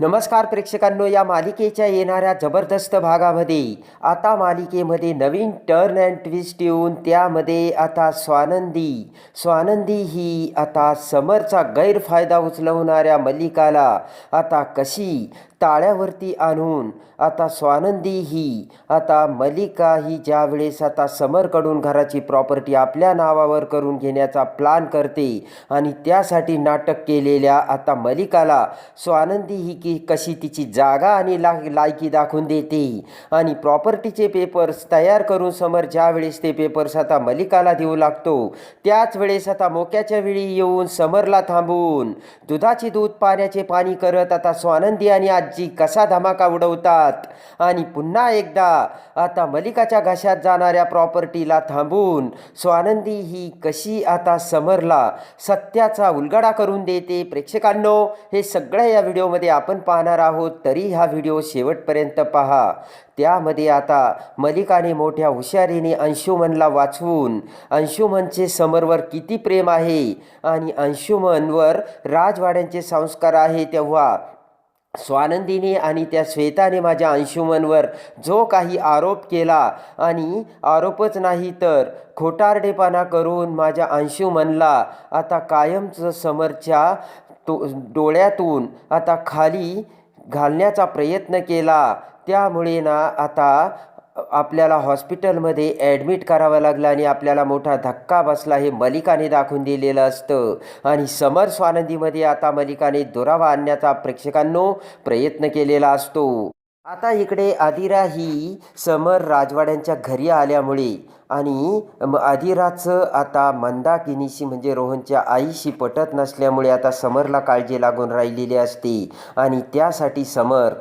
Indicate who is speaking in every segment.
Speaker 1: नमस्कार प्रेक्षकांनो या मालिकेच्या येणाऱ्या जबरदस्त भागामध्ये आता मालिकेमध्ये नवीन टर्न अँड ट्विस्ट येऊन त्यामध्ये आता स्वानंदी. स्वानंदी ही आता समरचा गैरफायदा उचलवणाऱ्या मल्लिकाला आता कशी ताळ्यावरती आणून आता स्वानंदी ही आता मलिका ही ज्यावेळेस आता समरकडून घराची प्रॉपर्टी आपल्या नावावर करून घेण्याचा प्लान करते आणि त्यासाठी नाटक केलेल्या आता मलिकाला स्वानंदी ही की कशी तिची जागा आणि ला लायकी दाखवून देते आणि प्रॉपर्टीचे पेपर्स तयार करून समर ज्यावेळेस ते पेपर्स आता मलिकाला देऊ लागतो त्याच वेळेस आता मोक्याच्या वेळी येऊन समरला थांबून दुधाचे दूध पाण्याचे पाणी करत आता स्वानंदी आणि आज कसा धमाका उडवतात? आणि पुन्हा एकदा आता मलिकाच्या घशात जाणाऱ्या प्रॉपर्टीला थांबून स्वानंदी ही कशी आता समरला सत्याचा उलगडा करून देते. प्रेक्षकांनो हे सगळं या व्हिडिओमध्ये आपण पाहणार आहोत. तरी हा व्हिडिओ शेवटपर्यंत पहा. त्यामध्ये आता मलिकाने मोठ्या हुशारीने अंशुमनला वाचवून अंशुमनचे समरवर किती प्रेम आहे? आणि अंशुमनवर राजवाड्यांचे संस्कार आहे तेव्हा स्वानंदीने आणि त्या श्वेताने माझ्या अंशुमनवर जो काही आरोप केला आणि आरोपच नाही तर खोटारडेपणा करून माझ्या अंशुमनला आता कायमचं समोरच्या तो डोळ्यातून आता खाली घालण्याचा प्रयत्न केला. त्यामुळे ना आता आपल्याला हॉस्पिटलमध्ये ॲडमिट करावं लागलं आणि आपल्याला मोठा धक्का बसला हे मलिकाने दाखवून दिलेलं असतं. आणि समर स्वानंदीमध्ये आता मलिकाने दुरावा आणण्याचा प्रेक्षकांनो प्रयत्न केलेला असतो. आता इकडे आदिरा ही समर राजवाड्यांच्या घरी आल्यामुळे आणि म- आदिराचं आता मंदाकिनीशी म्हणजे रोहनच्या आईशी पटत नसल्यामुळे आता समरला काळजी लागून राहिलेली असते. आणि त्यासाठी समर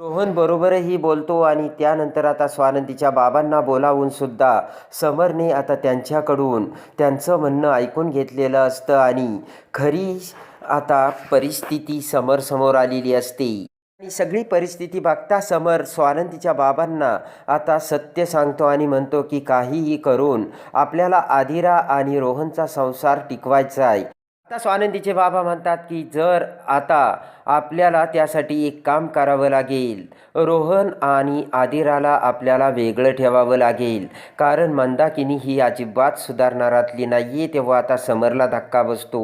Speaker 1: रोहनबरोबरही रोहन बरोबरही बोलतो आणि त्यानंतर आता स्वानंदीच्या बाबांना बोलावून सुद्धा समरने आता त्यांच्याकडून त्यांचं म्हणणं ऐकून घेतलेलं असतं आणि खरी आता परिस्थिती समोर आलेली असते. आणि सगळी परिस्थिती बघता समर स्वानंदीच्या बाबांना आता सत्य सांगतो आणि म्हणतो की काहीही करून आपल्याला आदिरा आणि रोहनचा संसार टिकवायचा आहे. आता स्वानंदीचे बाबा म्हणतात की जर आता आपल्याला त्यासाठी एक काम करावं लागेल. रोहन आणि आदिराला आपल्याला वेगळं ठेवावं लागेल. कारण मंदाकिनी ही अजिबात सुधारणारातली नाही आहे तेव्हा आता समरला धक्का बसतो.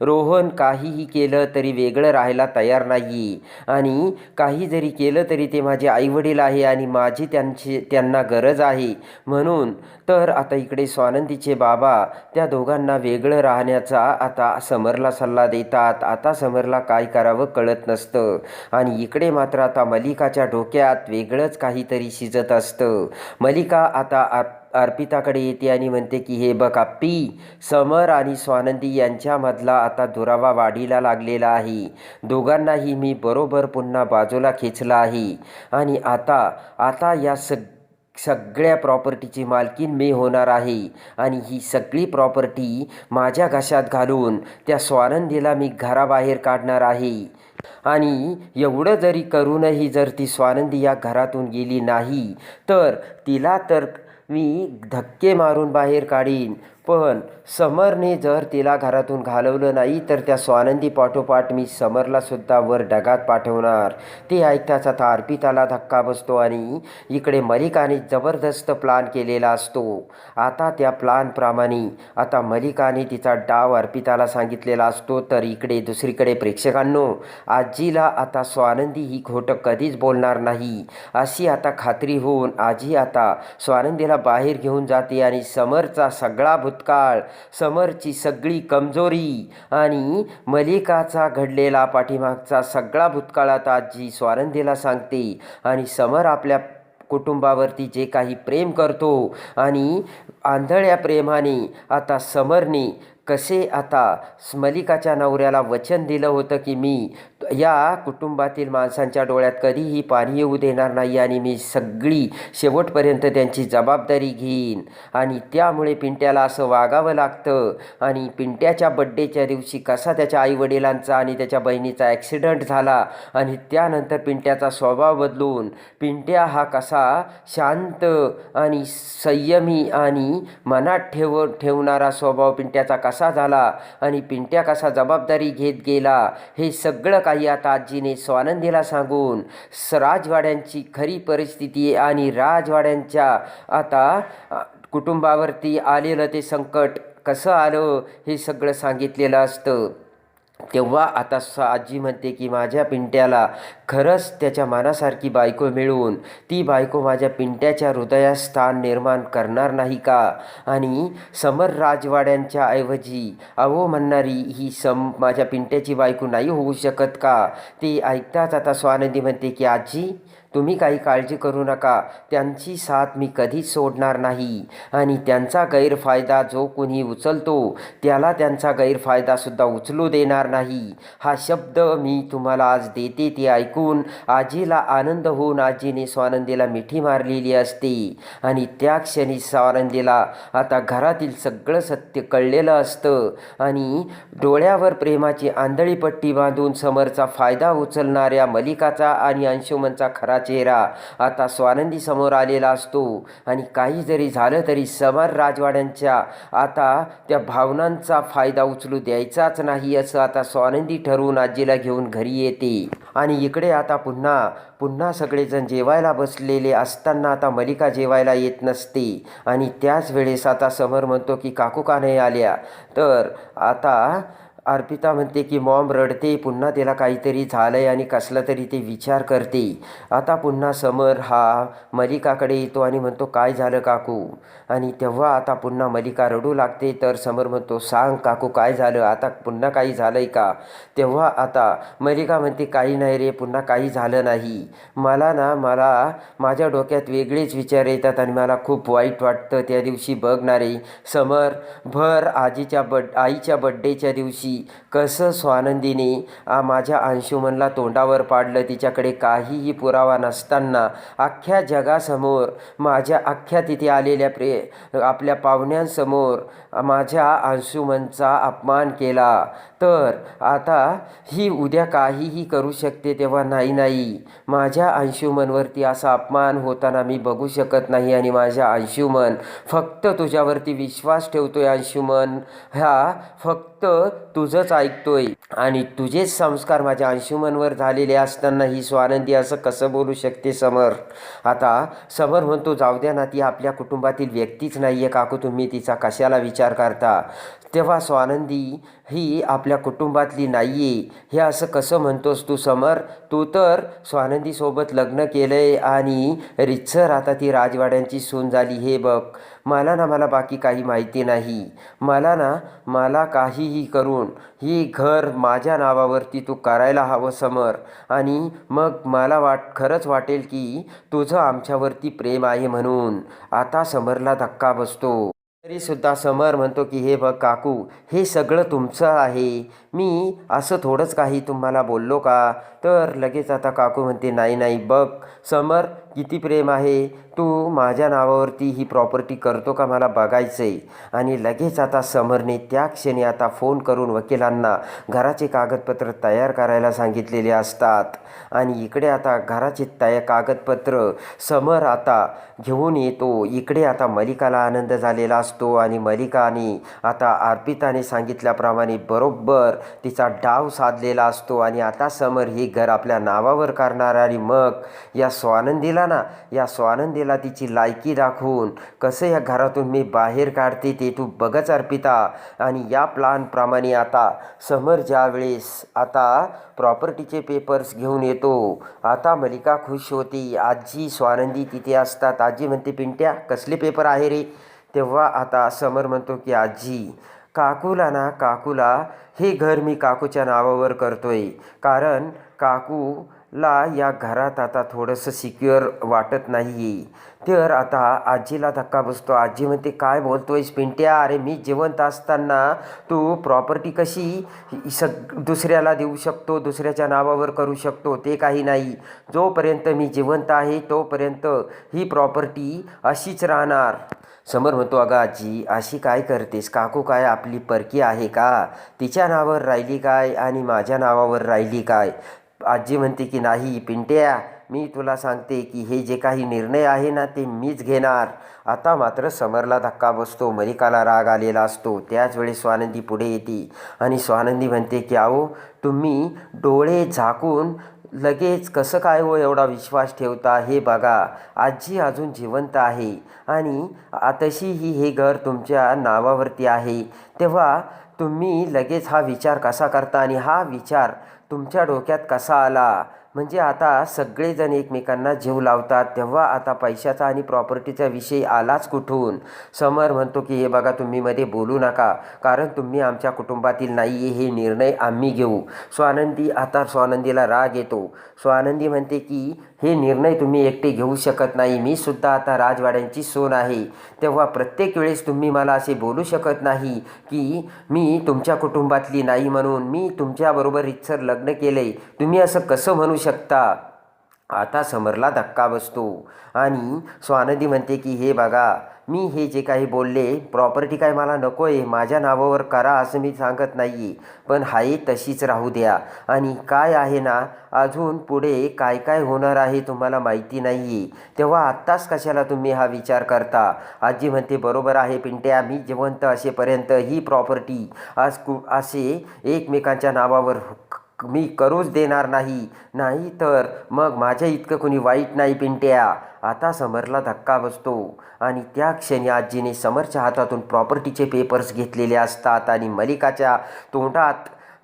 Speaker 1: रोहन काहीही केलं तरी वेगळं राहायला तयार नाही आणि काही जरी केलं तरी ते माझे आईवडील आहे आणि माझी त्यांची त्यांना गरज आहे. म्हणून तर आता इकडे स्वानंदीचे बाबा त्या दोघांना वेगळं राहण्याचा आता समरला सल्ला देतात. आता समरला काय करावं कळत नसतं. आणि इकडे मात्र आता मलिकाच्या डोक्यात वेगळंच काहीतरी शिजत असतं. मलिका आता आप अर्पिताकडे येते आणि म्हणते की हे बघ आप्पी समर आणि स्वानंदी यांच्यामधला आता दुरावा वाढीला लागलेला आहे. दोघांनाही मी बरोबर पुन्हा बाजूला खेचला आहे. आणि आता आता या सग सगळ्या प्रॉपर्टीची मालकीन मी होणार आहे. आणि ही सगळी प्रॉपर्टी माझ्या घशात घालून त्या स्वानंदीला मी घराबाहेर काढणार आहे. आणि एवढं जरी करूनही जर ती स्वानंदी या घरातून गेली नाही तर तिला तर मी धक्के मारून बाहेर काढीन. पण समरने जर तिला घरातून घालवलं नाही तर त्या स्वानंदी पाठोपाठ मी समरलासुद्धा वर डगात पाठवणार. ते ऐकताच आता अर्पिताला धक्का बसतो आणि इकडे मलिकाने जबरदस्त प्लान केलेला असतो. आता त्या प्लानप्रमाणे आता मलिकाने तिचा डाव अर्पिताला सांगितलेला असतो तर इकडे दुसरीकडे प्रेक्षकांनो आजीला आता स्वानंदी ही खोटं कधीच बोलणार नाही. अशी आता खात्री होऊन आजी आता स्वानंदीला बाहेर घेऊन जाते आणि समरचा सगळा भूतकाळ. समरची सगळी कमजोरी आणि मलिकाचा घडलेला पाठीमागचा सगळा भूतकाळ आता आजी स्वानंदीला सांगते. आणि समर आपल्या कुटुंबावरती जे काही प्रेम करतो आणि आंधळ्या प्रेमाने आता समरने कसे आता स्मलिकाच्या नवऱ्याला वचन दिलं होतं की मी या कुटुंबातील माणसांच्या डोळ्यात कधीही पाणी येऊ देणार नाही आणि मी सगळी शेवटपर्यंत त्यांची जबाबदारी घेईन. आणि त्यामुळे पिंट्याला असं वागावं लागतं. आणि पिंट्याच्या बड्डेच्या दिवशी कसा त्याच्या आईवडिलांचा आणि त्याच्या बहिणीचा ॲक्सिडंट झाला आणि त्यानंतर पिंट्याचा स्वभाव बदलून पिंट्या हा कसा शांत आणि संयमी आणि मनात ठेव ठेवणारा स्वभाव पिंट्याचा कसा कसा झाला आणि पिंट्या कसा जबाबदारी घेत गेला हे सगळं काही आता आजीने स्वानंदीला सांगून स राजवाड्यांची खरी परिस्थिती आणि राजवाड्यांच्या आता कुटुंबावरती आलेलं ते संकट कसं आलं हे सगळं सांगितलेलं असतं. तेव्हा आता स आजी म्हणते की माझ्या पिंट्याला खरंच त्याच्या मनासारखी बायको मिळून ती बायको माझ्या पिंट्याच्या हृदयात स्थान निर्माण करणार नाही का? आणि समर राजवाड्यांच्या ऐवजी अहो म्हणणारी ही सम माझ्या पिंट्याची बायको नाही होऊ शकत का? ती ऐकताच आता स्वानंदी म्हणते की आजी तुम्ही काही काळजी करू नका. त्यांची साथ मी कधीच सोडणार नाही. आणि त्यांचा गैरफायदा जो कोणी उचलतो त्याला त्यांचा गैरफायदासुद्धा उचलू देणार नाही. हा शब्द मी तुम्हाला आज देते ते ऐकून आजीला आनंद होऊन आजीने स्वानंदीला मिठी मारलेली असते. आणि त्या क्षणी स्वानंदीला आता घरातील सगळं सत्य कळलेलं असतं. आणि डोळ्यावर प्रेमाची आंधळी पट्टी बांधून समरचा फायदा उचलणाऱ्या मलिकाचा आणि अंशुमनचा खरा चेहरा. आता स्वानंदी समोर आलेला असतो. आणि काही जरी झालं तरी समर राजवाड्यांच्या आता त्या भावनांचा फायदा उचलू द्यायचाच नाही असं आता स्वानंदी ठरवून आजीला घेऊन घरी येते. आणि इकडे आता पुन्हा पुन्हा सगळेजण जेवायला बसलेले असताना आता मलिका जेवायला येत नसते. आणि त्याच वेळेस आता समर म्हणतो की काकू का नाही आल्या? तर आता अर्पिता म्हणते की मॉम रडते. पुन्हा तिला काहीतरी झालं आहे आणि कसला तरी ते विचार करते. आता पुन्हा समर हा मलिकाकडे येतो आणि म्हणतो काय झालं काकू? आणि तेव्हा आता पुन्हा मलिका रडू लागते. तर समर म्हणतो सांग काकू काय झालं? आता पुन्हा काही झालं आहे का? तेव्हा आता मलिका म्हणते काही नाही रे पुन्हा काही झालं नाही. मला ना मला माझ्या डोक्यात वेगळेच विचार येतात आणि मला खूप वाईट वाटतं. त्या दिवशी बघणारे समर भर आजीच्या बड आईच्या बड्डेच्या दिवशी कसं स्वानंदीने माझ्या अंशुमनला तोंडावर पाडलं तिच्याकडे काहीही पुरावा नसताना अख्ख्या जगासमोर माझ्या अख्ख्या तिथे आलेल्या प्रे आपल्या पाहुण्यांसमोर माझ्या अंशुमनचा अपमान केला. तर आता ही उद्या काहीही करू शकते तेव्हा नाही नाही. माझ्या अंशुमनवरती असा अपमान होताना मी बघू शकत नाही आणि माझ्या अंशुमन फक्त तुझ्यावरती विश्वास ठेवतोय अंशुमन. ह्या फक्त तुझंच ऐकतोय. आणि तुझेच संस्कार माझ्या अंशुमनवर झालेले असताना ही स्वानंदी असं कसं बोलू शकते समर? आता समर म्हणतो जाऊ द्या ना ती आपल्या कुटुंबातील व्यक्तीच नाही आहे काकू तुम्ही तिचा कशाला विचार विचार करता. तेव्हा स्वानंदी ही आपल्या कुटुंबातली नाही आहे हे असं कसं म्हणतोस तू समर? तू तर स्वानंदीसोबत लग्न केलं आहे आणि रितसर आता ती राजवाड्यांची सून झाली हे बघ. मला ना मला बाकी काही माहिती नाही. मला ना मला काहीही करून ही घर माझ्या नावावरती तू करायला हवं समर. आणि मग मला वाट खरंच वाटेल की तुझं आमच्यावरती प्रेम आहे म्हणून. आता समरला धक्का बसतो. तरीसुद्धा समर म्हणतो की हे बघ काकू हे सगळं तुमचं आहे. मी असं थोडंच काही तुम्हाला बोललो का? तर लगेच आता काकू म्हणते नाही नाही बघ समर किती प्रेम आहे. तू माझ्या नावावरती ही प्रॉपर्टी करतो का मला बघायचं आहे आणि लगेच आता समरने त्या क्षणी आता फोन करून वकिलांना घराचे कागदपत्र तयार करायला सांगितलेले असतात. आणि इकडे आता घराचे तया कागदपत्र समर आता घेऊन येतो. इकडे आता मलिकाला आनंद झालेला असतो. आणि मलिकाने आता अर्पिताने सांगितल्याप्रमाणे बरोबर तिचा डाव साधलेला असतो आणि आता समर हे घर आपल्या नावावर करणार आणि मग या स्वानंदीला ना या स्वानंदीला तिची लायकी दाखवून कसं या घरातून मी बाहेर काढते ते तू बघच अर्पिता. आणि या प्लानप्रमाणे आता समर ज्यावेळेस आता प्रॉपर्टीचे पेपर्स घेऊन येतो आता मलिका खुश होती. आजी स्वानंदी तिथे असतात. आजी म्हणते पिंट्या कसले पेपर आहे रे? तेव्हा आता समर म्हणतो की आजी काकूला ना काकूला हे घर मी काकूच्या नावावर करतोय. कारण काकूला या घरात आता थोडंसं सिक्युअर वाटत नाही तर आता आजीला धक्का बसतो. आजी म्हणते काय बोलतोयस पिंट्या? अरे मी जिवंत असताना तू प्रॉपर्टी कशी सग दुसऱ्याला देऊ शकतो दुसऱ्याच्या नावावर करू शकतो ते काही नाही. जोपर्यंत मी जिवंत आहे तोपर्यंत ही प्रॉपर्टी अशीच राहणार. समर म्हणतो अगं आजी अशी काय करतेस? काकू काय आपली परकी आहे का? तिच्या नावावर राहिली काय आणि माझ्या नावावर राहिली काय? आजी म्हणते की नाही पिंट्या मी तुला सांगते की हे जे काही निर्णय आहे ना ते मीच घेणार. आता मात्र समरला धक्का बसतो मलिकाला राग आलेला असतो. त्याच वेळेस स्वानंदी पुढे येते आणि स्वानंदी म्हणते की अहो तुम्ही डोळे झाकून लगेच कसं काय हो एवढा विश्वास ठेवता हे बघा. आजी अजून जिवंत आहे. आणि तशीही हे घर तुमच्या नावावरती आहे. तेव्हा तुम्ही लगेच हा विचार कसा करता आणि हा विचार तुमच्या डोक्यात कसा आला? म्हणजे आता सगळेजण एकमेकांना जीव लावतात तेव्हा आता पैशाचा आणि प्रॉपर्टीचा विषय आलाच कुठून? समर म्हणतो की हे बघा तुम्ही मध्ये बोलू नका कारण तुम्ही आमच्या कुटुंबातील नाही आहे हे निर्णय आम्ही घेऊ. स्वानंदी आता स्वानंदीला राग येतो. स्वानंदी म्हणते की हे निर्णय तुम्ही एकटे घेऊ शकत नाही. मी सुद्धा आता राजवाड्यांची सोन आहे. तेव्हा प्रत्येक वेळेस तुम्ही मला असे बोलू शकत नाही की मी तुमच्या कुटुंबातली नाही म्हणून मी तुमच्याबरोबर रितसर लग्न केले तुम्ही असं कसं म्हणू शकता? आता समरला धक्का बसतो. आणि स्वानदी म्हणते की हे बघा मी हे जे काही बोलले प्रॉपर्टी काय मला नको आहे माझ्या नावावर करा असं मी सांगत नाही आहे पण हाय तशीच राहू द्या. आणि काय आहे ना अजून पुढे काय काय होणार आहे तुम्हाला माहिती नाही आहे तेव्हा आत्ताच कशाला तुम्ही हा विचार करता? आजी म्हणते बरोबर आहे पिंट्या मी जिवंत असेपर्यंत ही प्रॉपर्टी आज कु असे एकमेकांच्या नावावर मी करूच देणार नाही. नाही तर मग माझ्या इतकं कोणी वाईट नाही पिंट्या. आता समरला धक्का बसतो. आणि त्या क्षणी आजीने समरच्या हातातून प्रॉपर्टीचे पेपर्स घेतलेले असतात आणि मलिकाच्या तोंडात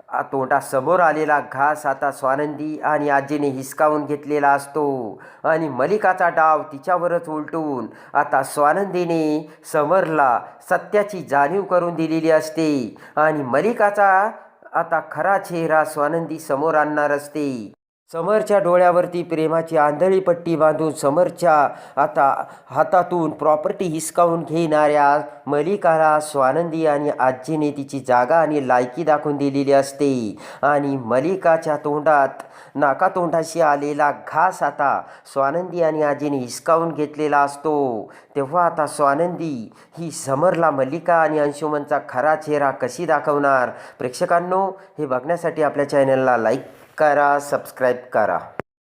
Speaker 1: आ- तोंडासमोर आलेला घास आता स्वानंदी आणि आजीने हिसकावून घेतलेला असतो. आणि मलिकाचा डाव तिच्यावरच उलटून आता स्वानंदीने समरला सत्याची जाणीव करून दिलेली असते. आणि मलिकाचा आता खरा चेहरा स्वानंदी समोर आणणार असते. समरच्या डोळ्यावरती प्रेमाची आंधळी पट्टी बांधून समरच्या आता हातातून प्रॉपर्टी हिसकावून घेणाऱ्या मलिकाला स्वानंदी आणि आजीने तिची जागा आणि लायकी दाखवून दिलेली असते. आणि मलिकाच्या तोंडात नाकातोंडाशी आलेला घास आता स्वानंदी आणि आजीने हिसकावून घेतलेला असतो. तेव्हा आता स्वानंदी ही समरला मल्लिका आणि अंशुमनचा खरा चेहरा कशी दाखवणार? प्रेक्षकांनो हे बघण्यासाठी आपल्या चॅनलला लाईक करा सबस्क्राईब करा.